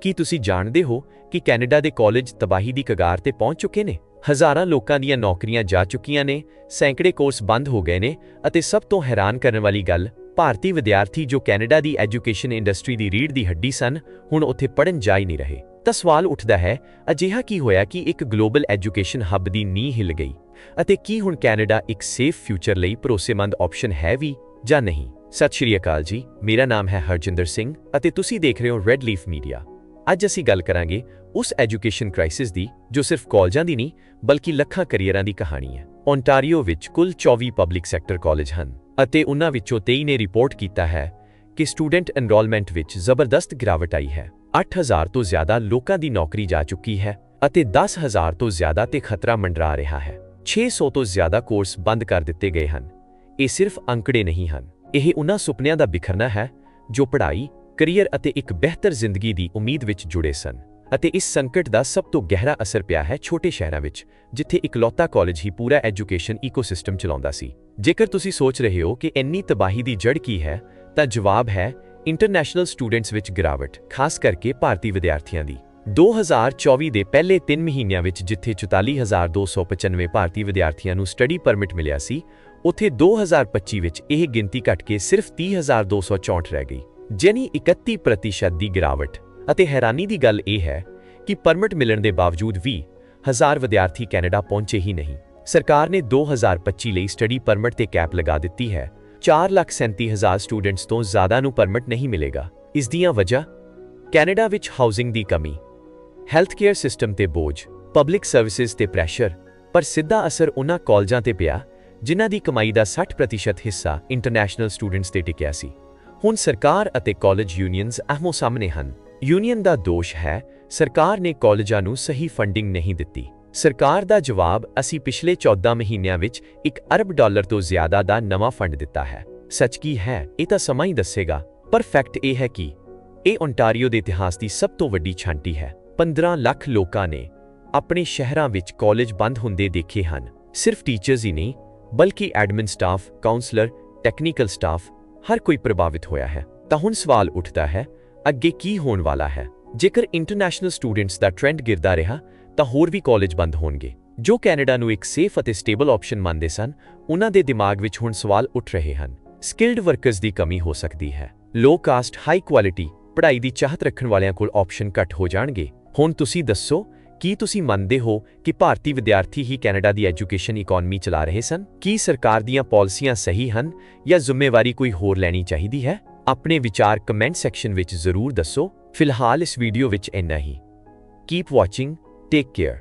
ਕੀ ਤੁਸੀਂ ਜਾਣਦੇ ਹੋ ਕਿ ਕੈਨੇਡਾ ਦੇ ਕਾਲਜ ਤਬਾਹੀ ਦੀ ਕਗਾਰ ਤੇ ਪਹੁੰਚ ਚੁੱਕੇ ਨੇ? ਹਜ਼ਾਰਾਂ ਲੋਕਾਂ ਦੀਆਂ ਨੌਕਰੀਆਂ ਜਾ ਚੁੱਕੀਆਂ ਨੇ, ਸੈਂਕੜੇ ਕੋਰਸ ਬੰਦ ਹੋ ਗਏ ਨੇ ਅਤੇ ਸਭ ਤੋਂ ਹੈਰਾਨ ਕਰਨ ਵਾਲੀ ਗੱਲ, ਭਾਰਤੀ ਵਿਦਿਆਰਥੀ ਜੋ ਕੈਨੇਡਾ ਦੀ ਐਜੂਕੇਸ਼ਨ ਇੰਡਸਟਰੀ ਦੀ ਰੀੜ ਦੀ ਹੱਡੀ ਸਨ, ਹੁਣ ਉੱਥੇ ਪੜਨ ਜਾ ਹੀ ਨਹੀਂ ਰਹੇ। ਤਾਂ ਸਵਾਲ ਉੱਠਦਾ ਹੈ, ਅਜਿਹਾ ਕੀ ਹੋਇਆ ਕਿ ਇੱਕ ਗਲੋਬਲ ਐਜੂਕੇਸ਼ਨ ਹੱਬ ਦੀ ਨੀਂਹ ਹਿੱਲ ਗਈ? ਅਤੇ ਕੀ ਹੁਣ ਕੈਨੇਡਾ ਇੱਕ ਸੇਫ ਫਿਊਚਰ ਲਈ ਭਰੋਸੇਮੰਦ ਆਪਸ਼ਨ ਹੈ ਵੀ ਜਾਂ ਨਹੀਂ? ਸਤਿ ਸ਼੍ਰੀ ਅਕਾਲ ਜੀ, ਮੇਰਾ ਨਾਮ ਹੈ ਹਰਜਿੰਦਰ ਸਿੰਘ ਅਤੇ ਤੁਸੀਂ ਦੇਖ ਰਹੇ ਹੋ ਰੈੱਡ ਲੀਫ ਮੀਡੀਆ ਅੱਜ ਅਸੀਂ ਗੱਲ ਕਰਾਂਗੇ ਉਸ ਐਜੂਕੇਸ਼ਨ ਕ੍ਰਾਈਸਿਸ ਦੀ, ਜੋ ਸਿਰਫ ਕਾਲਜਾਂ ਦੀ ਨਹੀਂ, ਬਲਕਿ ਲੱਖਾਂ ਕੈਰੀਅਰਾਂ ਦੀ ਕਹਾਣੀ ਹੈ। ਓਨਟਾਰੀਓ ਵਿੱਚ ਕੁੱਲ 24 ਪਬਲਿਕ ਸੈਕਟਰ ਕਾਲਜ ਹਨ ਅਤੇ ਉਹਨਾਂ ਵਿੱਚੋਂ 23 ਨੇ ਰਿਪੋਰਟ ਕੀਤਾ ਹੈ ਕਿ ਸਟੂਡੈਂਟ ਐਨਰੋਲਮੈਂਟ ਵਿੱਚ ਜ਼ਬਰਦਸਤ ਗਿਰਾਵਟ ਆਈ ਹੈ। 8000 ਤੋਂ ਜ਼ਿਆਦਾ ਲੋਕਾਂ ਦੀ ਨੌਕਰੀ ਜਾ ਚੁੱਕੀ ਹੈ ਅਤੇ 10000 ਤੋਂ ਜ਼ਿਆਦਾ ਤੇ ਖਤਰਾ ਮੰਡਰਾ ਰਿਹਾ ਹੈ। 600 ਤੋਂ ਜ਼ਿਆਦਾ ਕੋਰਸ ਬੰਦ ਕਰ ਦਿੱਤੇ ਗਏ ਹਨ। ਇਹ ਸਿਰਫ ਅੰਕੜੇ ਨਹੀਂ ਹਨ। ਇਹ ਉਹਨਾਂ ਸੁਪਨਿਆਂ ਦਾ ਬਿਖਰਨਾ ਹੈ ਜੋ ਪੜ੍ਹਾਈ ਕਰੀਅਰ ਅਤੇ ਇੱਕ ਬਿਹਤਰ ਜ਼ਿੰਦਗੀ ਦੀ ਉਮੀਦ ਵਿੱਚ ਜੁੜੇ ਸਨ ਅਤੇ ਇਸ ਸੰਕਟ ਦਾ ਸਭ ਤੋਂ ਗਹਿਰਾ ਅਸਰ ਪਿਆ ਹੈ ਛੋਟੇ ਸ਼ਹਿਰਾਂ ਵਿੱਚ, ਜਿੱਥੇ ਇਕਲੌਤਾ ਕਾਲਜ ਹੀ ਪੂਰਾ ਐਜੂਕੇਸ਼ਨ ਈਕੋਸਿਸਟਮ ਚਲਾਉਂਦਾ ਸੀ। ਜੇਕਰ ਤੁਸੀਂ ਸੋਚ ਰਹੇ ਹੋ ਕਿ ਇੰਨੀ ਤਬਾਹੀ ਦੀ ਜੜ ਕੀ ਹੈ, ਤਾਂ ਜਵਾਬ ਹੈ ਇੰਟਰਨੈਸ਼ਨਲ ਸਟੂਡੈਂਟਸ ਵਿੱਚ ਗਿਰਾਵਟ, ਖਾਸ ਕਰਕੇ ਭਾਰਤੀ ਵਿਦਿਆਰਥੀਆਂ ਦੀ। 2024 ਦੇ ਪਹਿਲੇ 3 ਮਹੀਨਿਆਂ ਵਿੱਚ ਜਿੱਥੇ 44295 ਭਾਰਤੀ ਵਿਦਿਆਰਥੀਆਂ ਨੂੰ ਸਟੱਡੀ ਪਰਮਿਟ ਮਿਲਿਆ ਸੀ, ਉੱਥੇ 2025 ਵਿੱਚ ਇਹ ਗਿਣਤੀ ਘਟ ਕੇ ਸਿਰਫ 30264 ਰਹਿ ਗਈ। ਜਾਨੀ 31% ਦੀ ਗਿਰਾਵਟ। ਅਤੇ ਹੈਰਾਨੀ ਦੀ ਗੱਲ ਇਹ ਹੈ ਕਿ ਪਰਮਿਟ ਮਿਲਣ ਦੇ ਬਾਵਜੂਦ ਵੀ ਹਜ਼ਾਰ ਵਿਦਿਆਰਥੀ ਕੈਨੇਡਾ ਪਹੁੰਚੇ ਹੀ ਨਹੀਂ। ਸਰਕਾਰ ਨੇ 2025 ਲਈ ਸਟੱਡੀ ਪਰਮਿਟ ਤੇ ਕੈਪ ਲਗਾ ਦਿੱਤੀ ਹੈ। 437000 ਸਟੂਡੈਂਟਸ ਤੋਂ ਜ਼ਿਆਦਾ ਨੂੰ ਪਰਮਿਟ ਨਹੀਂ ਮਿਲੇਗਾ। ਇਸ ਦੀਆਂ ਵਜ੍ਹਾ? ਕੈਨੇਡਾ ਵਿੱਚ ਹਾਊਸਿੰਗ ਦੀ ਕਮੀ। ਹੈਲਥ ਕੇਅਰ ਸਿਸਟਮ ਤੇ ਬੋਝ। ਪਬਲਿਕ ਸਰਵਿਸਿਜ਼ ਤੇ ਪ੍ਰੈਸ਼ਰ। ਪਰ ਸਿੱਧਾ ਅਸਰ ਉਹਨਾਂ ਕਾਲਜਾਂ ਤੇ ਪਿਆ, ਜਿਨ੍ਹਾਂ ਦੀ ਕਮਾਈ ਦਾ 60% ਹਿੱਸਾ ਇੰਟਰਨੈਸ਼ਨਲ ਸਟੂਡੈਂਟਸ ਤੇ ਟਿਕਿਆ ਸੀ। ਹੁਣ ਸਰਕਾਰ ਅਤੇ ਕਾਲਜ ਯੂਨੀਅਨਸ ਆਹਮੋ ਸਾਹਮਣੇ ਹਨ। ਯੂਨੀਅਨ ਦਾ ਦੋਸ਼ ਹੈ, ਸਰਕਾਰ ਨੇ ਕਾਲਜਾਂ ਨੂੰ ਸਹੀ ਫੰਡਿੰਗ ਨਹੀਂ ਦਿੱਤੀ। ਸਰਕਾਰ ਦਾ ਜਵਾਬ, ਅਸੀਂ ਪਿਛਲੇ 14 ਮਹੀਨਿਆਂ ਵਿੱਚ 1 ਅਰਬ ਡਾਲਰ ਤੋਂ ਜ਼ਿਆਦਾ ਦਾ ਨਵਾਂ ਫੰਡ ਦਿੱਤਾ ਹੈ। ਸੱਚ ਕੀ ਹੈ, ਇਹ ਤਾਂ ਸਮਾਂ ਹੀ ਦੱਸੇਗਾ। ਪਰ ਫੈਕਟ ਇਹ ਹੈ ਕਿ ਇਹ ਓਨਟਾਰੀਓ ਦੇ ਇਤਿਹਾਸ ਦੀ ਸਭ ਤੋਂ ਵੱਡੀ ਛਾਂਟੀ ਹੈ। 15 ਲੱਖ ਲੋਕਾਂ ਨੇ ਆਪਣੇ ਸ਼ਹਿਰਾਂ ਵਿੱਚ ਕਾਲਜ ਬੰਦ ਹੁੰਦੇ ਦੇਖੇ ਹਨ। ਸਿਰਫ ਟੀਚਰਸ ਹੀ ਨਹੀਂ, ਬਲਕਿ admin staff, counsellor, technical staff ਹਰ ਕੋਈ ਪ੍ਰਭਾਵਿਤ ਹੋਇਆ ਹੈ, ਤਾਂ ਹੁਣ ਸਵਾਲ ਉੱਠਦਾ ਹੈ, ਅੱਗੇ ਕੀ ਹੋਣ ਵਾਲਾ ਹੈ? ਜੇਕਰ ਇੰਟਰਨੈਸ਼ਨਲ ਸਟੂਡੈਂਟਸ ਦਾ ਟ੍ਰੈਂਡ ਗਿਰਦਾ ਰਿਹਾ, ਤਾਂ ਹੋਰ ਵੀ ਕਾਲਜ ਬੰਦ ਹੋਣਗੇ। ਜੋ ਕੈਨੇਡਾ ਨੂੰ ਇੱਕ ਸੇਫ ਅਤੇ ਸਟੇਬਲ ਆਪਸ਼ਨ ਮੰਨਦੇ ਸਨ, ਉਹਨਾਂ ਦੇ ਦਿਮਾਗ ਵਿੱਚ ਹੁਣ ਸਵਾਲ ਉੱਠ ਰਹੇ ਹਨ। ਸਕਿਲਡ ਵਰਕਰਸ ਦੀ ਕਮੀ ਹੋ ਸਕਦੀ ਹੈ। ਲੋ ਕਾਸਟ ਹਾਈ ਕੁਆਲਿਟੀ ਪੜ੍ਹਾਈ ਦੀ ਚਾਹਤ ਰੱਖਣ ਵਾਲਿਆਂ ਕੋਲ ਆਪਸ਼ਨ ਘੱਟ ਹੋ ਜਾਣਗੇ। ਹੁਣ ਤੁਸੀਂ ਦੱਸੋ ਕੀ ਤੁਸੀਂ ਮੰਨਦੇ ਹੋ ਕਿ ਭਾਰਤੀ ਵਿਦਿਆਰਥੀ ਹੀ ਕੈਨੇਡਾ ਦੀ ਐਜੂਕੇਸ਼ਨ ਇਕਨੋਮੀ ਚਲਾ ਰਹੇ ਸਨ? ਕੀ ਸਰਕਾਰ ਦੀਆਂ ਪਾਲਿਸੀਆਂ ਸਹੀ ਹਨ ਜਾਂ ਜ਼ਿੰਮੇਵਾਰੀ ਕੋਈ ਹੋਰ ਲੈਣੀ ਚਾਹੀਦੀ ਹੈ? ਆਪਣੇ ਵਿਚਾਰ ਕਮੈਂਟ ਸੈਕਸ਼ਨ ਵਿੱਚ ਜ਼ਰੂਰ ਦੱਸੋ। ਫਿਲਹਾਲ ਇਸ ਵੀਡੀਓ ਵਿੱਚ ਇੰਨਾ ਹੀ। Keep watching take care